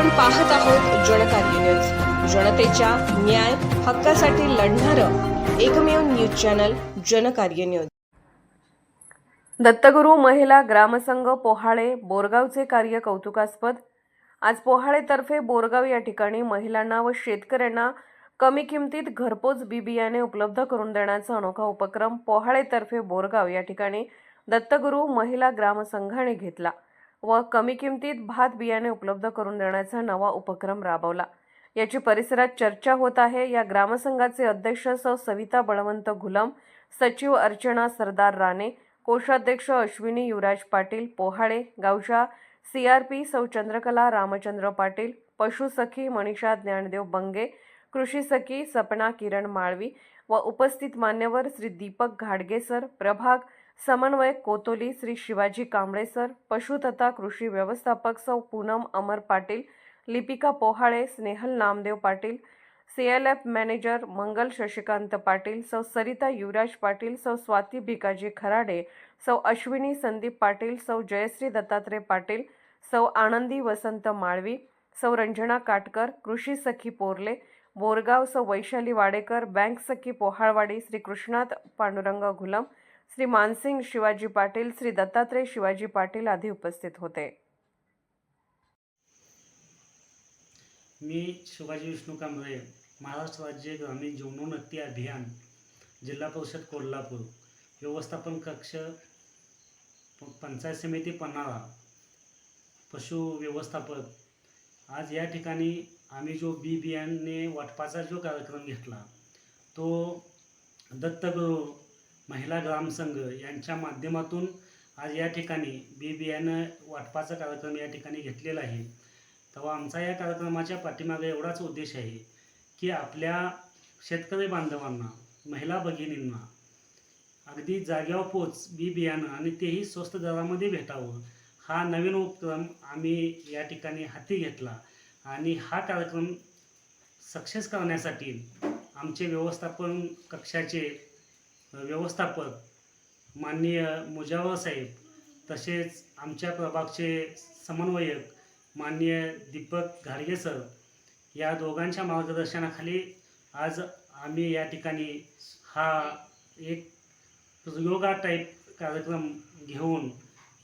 आपण पाहत आहोत जनकार्य न्यूज जनतेच्या न्याय हक्कासाठी लढणारं एकमेव news channel Janakarya news Dattaguru महिला ग्रामसंघ पोहाळे बोरगावचे कार्य कौतुकास्पद. आज पोहाळेतर्फे बोरगाव या ठिकाणी महिलांना व शेतकऱ्यांना कमी किमतीत घरपोच बी बियाणे उपलब्ध करून देण्याचा अनोखा उपक्रम पोहाळेतर्फे बोरगाव या ठिकाणी दत्तगुरू महिला ग्रामसंघाने घेतला. व कमी किमतीत भात बियाणे उपलब्ध करून देण्याचा नवा उपक्रम राबवला. याची परिसरात चर्चा होत आहे. या ग्रामसंघाचे अध्यक्ष सौ. सविता बळवंत घुलम सचिव अर्चना सरदार राणे कोषाध्यक्ष अश्विनी युवराज पाटील पोहाळे गावच्या पी सौ. चंद्रकला रामचंद्र पाटील पशुसखी मनीषा ज्ञानदेव बंगे कृषी सखी सपना किरण माळवी व उपस्थित मान्यवर श्री दीपक घाडगेसर प्रभाग समन्वयक कोतोली श्री शिवाजी कांबळे सर पशुतथा कृषी व्यवस्थापक सौ Poonam Amar Patil Lipika Pohale Snehal Namdev Patil C L F manager Mangal Shashikant Patil सौ सरिता युवराज पाटील सौ स्वाती भिकाजी खराडे सौ अश्विनी संदीप पाटील सौ जयश्री दत्तात्रय पाटील सौ आनंदी वसंत माळवी सौ रंजना काटकर कृषी सखी पोरले बोरगाव सौ वैशाली वाडेकर बँक सखी पोहाळवाडी श्री कृष्णात पांडुरंग घुलम श्री मानसिंग शिवाजी पाटील श्री दत्तात्रय शिवाजी पाटील आदी उपस्थित होते. मी शिवाजी विष्णू कांबळे महाराष्ट्र राज्य ग्रामीण जीवनोन्नती अभियान जिल्हा परिषद कोल्हापूर व्यवस्थापन कक्ष प- पंचायत समिती पन्हाळा पशु व्यवस्थापक. आज या ठिकाणी आम्ही जो बी बियाणे वाटपाचा जो कार्यक्रम घेतला तो दत्तगुरू महिला ग्रामसंघ यांच्या माध्यमातून आज या ठिकाणी बी बियाणं वाटपाचा कार्यक्रम या ठिकाणी घेतलेला आहे. तेव्हा आमचा या कार्यक्रमाच्या पाठीमागे एवढाच उद्देश आहे की आपल्या शेतकरी बांधवांना महिला भगिनींना अगदी जाग्यावर पोच बी बियाणं आणि तेही स्वस्त दरामध्ये भेटावं हा नवीन उपक्रम आम्ही या ठिकाणी हाती घेतला आणि हा कार्यक्रम सक्सेस करण्यासाठी आमचे व्यवस्थापन कक्षाचे व्यवस्थापक माननीय मुजावर साहेब तसेच आमच्या प्रभागचे समन्वयक माननीय दीपक घाडगे सर या दोघांच्या मार्गदर्शनाखाली आज आम्ही या ठिकाणी हा एक योगा टाईप कार्यक्रम घेऊन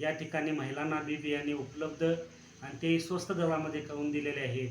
या ठिकाणी महिलांना बी बियाणे उपलब्ध आणि ते स्वस्त दरामध्ये करून दिलेले आहेत.